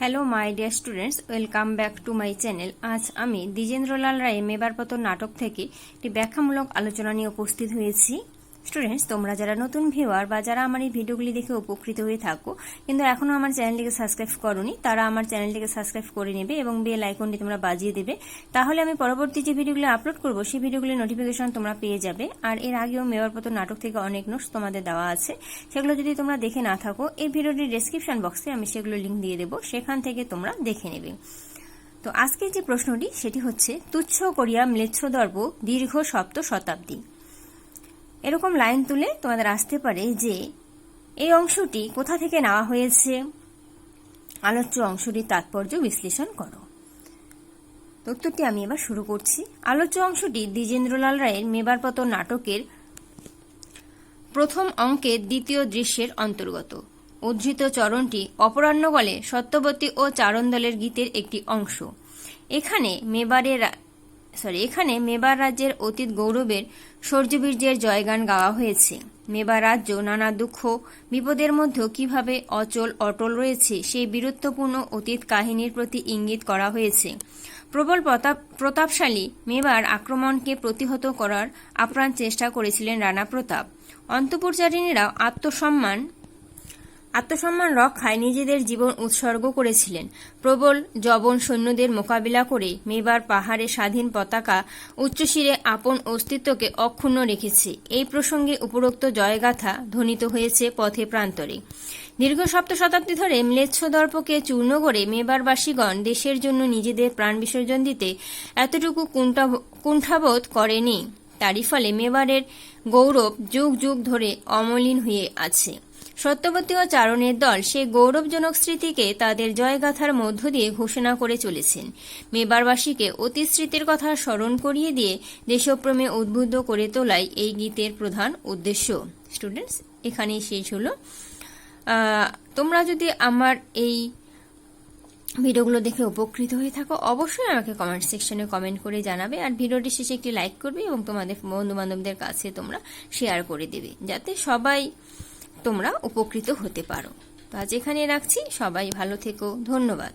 Hello my dear students welcome back to my channel আজ আমি দ্বিজেন্দ্রলাল রায় মেবারপত নাটক থেকে একটি ব্যাখ্যামূলক আলোচনা নিয়ে উপস্থিত হয়েছি। স্টুডেন্টস তোমরা যারা নতুন ভিউয়ার বা যারা আমার এই ভিডিওগুলি দেখে উপকৃত হয়ে থাকো, কিন্তু এখনও আমার চ্যানেলটিকে সাবস্ক্রাইব করনি, তারা আমার চ্যানেলটিকে সাবস্ক্রাইব করে নেবে এবং বেল আইকনটি তোমরা বাজিয়ে দেবে। তাহলে আমি পরবর্তী যে ভিডিওগুলো আপলোড করব, সেই ভিডিওগুলির নোটিফিকেশন তোমরা পেয়ে যাবে। আর এর আগেও মেয়রপতন নাটক থেকে অনেক নোটস তোমাদের দেওয়া আছে। সেগুলো যদি তোমরা দেখে না থাকো, এই ভিডিওটির ডেসক্রিপশন বক্সে আমি সেগুলো লিঙ্ক দিয়ে দেবো। সেখান থেকে তোমরা দেখে নেবে। তো আজকের যে প্রশ্নটি, সেটি হচ্ছে, তুচ্ছ করিয়া ম্লেচ্ছদর্প দীর্ঘ সপ্ত শতাব্দী। এরকম লাইন তুলে তোমাদের আসতে পারে যে এই অংশটি কোথা থেকে নেওয়া হয়েছে। আলোচ্য অংশটির তাৎপর্য বিশ্লেষণ করো। তো উত্তরটি আমি এবার শুরু করছি। আলোচ্য অংশটি দ্বিজেন্দ্রলাল রায়ের মেবারপতন নাটকের প্রথম অঙ্কের দ্বিতীয় দৃশ্যের অন্তর্গত। উদ্ধৃত চরণটি অপরাহ্নকালে সত্যবতী ও চারণ দলের গীতের একটি অংশ। এখানে মেবারের সরি, এখানে মেবার রাজ্যের অতীত গৌরবের শৌর্যবীর্যের জয়গান গাওয়া হয়েছে। মেবার রাজ্য নানা দুঃখ, বিপদের মধ্যেও কীভাবে অচল, অটল রয়েছে, সেই বীরত্বপূর্ণ অতীত কাহিনীর প্রতি ইঙ্গিত করা হয়েছে। প্রবল প্রতাপ, প্রতাপশালী মেবার আক্রমণকে প্রতিহত করার আপ্রাণ চেষ্টা করেছিলেন রানা প্রতাপ। অন্তপুরচারিণীরা আত্মসম্মান আত্মসম্মান রক্ষায় নিজেদের জীবন উৎসর্গ করেছিলেন। প্রবল জবন সৈন্যদের মোকাবিলা করে মেবার পাহাড়ে স্বাধীন পতাকা উচ্চশিরে আপন অস্তিত্বকে অক্ষুণ্ণ রেখেছে। এই প্রসঙ্গে উপরোক্ত জয়গাথা ধ্বনিত হয়েছে পথে প্রান্তরে। দীর্ঘ সপ্ত শতাব্দী ধরে ম্লেচ্ছ দর্পকে চূর্ণ করে মেবারবাসীগণ দেশের জন্য নিজেদের প্রাণ বিসর্জন দিতে এতটুকু কুণ্ঠা- কুণ্ঠাবোধ করেনি। তারই ফলে মেবারের গৌরব যুগ যুগ ধরে অমলিন হয়ে আছে। সত্যবতী ও চারণের দল সেই গৌরবজনক স্মৃতিকে তাদের জয়গাথার মধ্য দিয়ে ঘোষণা করে চলেছেন। মেবারবাসীকে অতীত স্মৃতির কথা স্মরণ করিয়ে দিয়ে দেশপ্রেমে উদ্বুদ্ধ করে তোলাই এই গীতের প্রধান উদ্দেশ্য। স্টুডেন্টস, এখানেই শেষ হলো। তোমরা যদি আমার এই ভিডিওগুলো দেখে উপকৃত হয়ে থাকো, অবশ্যই আমাকে কমেন্ট সেকশনে কমেন্ট করে জানাবে। আর ভিডিওটি শেষে একটি লাইক করবে এবং তোমাদের বন্ধু বান্ধবদের কাছে তোমরা শেয়ার করে দেবে। যাতে সবাই তোমরা উপকৃত হতে পারো। তো আজ এখানে রাখছি সবাই ভালো থেকো। ধন্যবাদ।